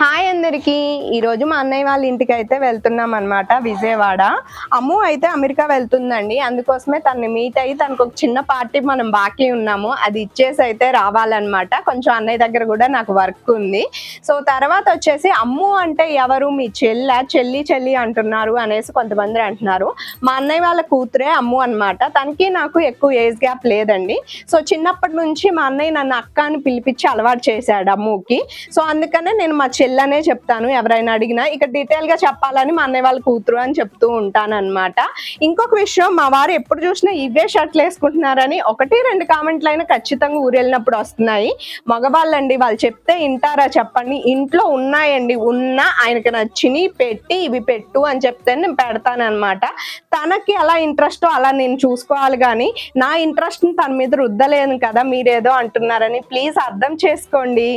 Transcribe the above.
Hi అందరికీ. ఈరోజు మా అన్నయ్య వాళ్ళ ఇంటికి అయితే వెళ్తున్నాం అనమాట విజయవాడ. అమ్ము అయితే అమెరికా వెళ్తుందండి. అందుకోసమే తనని మీట్ అయ్యి తనకు ఒక చిన్న పార్టీ మనం బాకీ ఉన్నాము. అది ఇచ్చేసి అయితే రావాలన్నమాట. కొంచెం అన్నయ్య దగ్గర కూడా నాకు వర్క్ ఉంది. సో తర్వాత వచ్చేసి అమ్ము అంటే ఎవరు? మీ చెల్ల చెల్లి చెల్లి అంటున్నారు అనేసి కొంతమంది అంటున్నారు. మా అన్నయ్య వాళ్ళ కూతురే అమ్ము అన్నమాట. తనకి నాకు ఎక్కువ ఏజ్ గ్యాప్ లేదండి. సో చిన్నప్పటి నుంచి మా అన్నయ్య నన్ను అక్క అని పిలిపించి అలవాటు చేశాడు అమ్ముకి. సో అందుకనే నేను మా చెల్లనే చెప్తాను ఎవరైనా అడిగినా. ఇక డీటెయిల్గా చెప్పాలని మా అన్నయ్య వాళ్ళ కూతురు అని చెప్తూ ఉంటాను అనమాట ఇంకొక విషయం మా వారు ఎప్పుడు చూసినా ఇవే షర్ట్లు వేసుకుంటున్నారని ఒకటి రెండు కామెంట్లు అయినా ఖచ్చితంగా ఊరెళ్ళినప్పుడు వస్తున్నాయి. మగవాళ్ళండి వాళ్ళు చెప్తే వింటారా చెప్పండి. ఇంట్లో ఉన్నాయండి ఉన్నా ఆయనకి నచ్చిని పెట్టి ఇవి పెట్టు అని చెప్తే నేను పెడతానమాట తనకి అలా ఇంట్రెస్ట్ అలా నేను చూసుకోవాలి కానీ నా ఇంట్రెస్ట్ తన మీద రుద్దలేను కదా మీరేదో అంటున్నారని. ప్లీజ్ అర్థం చేసుకోండి.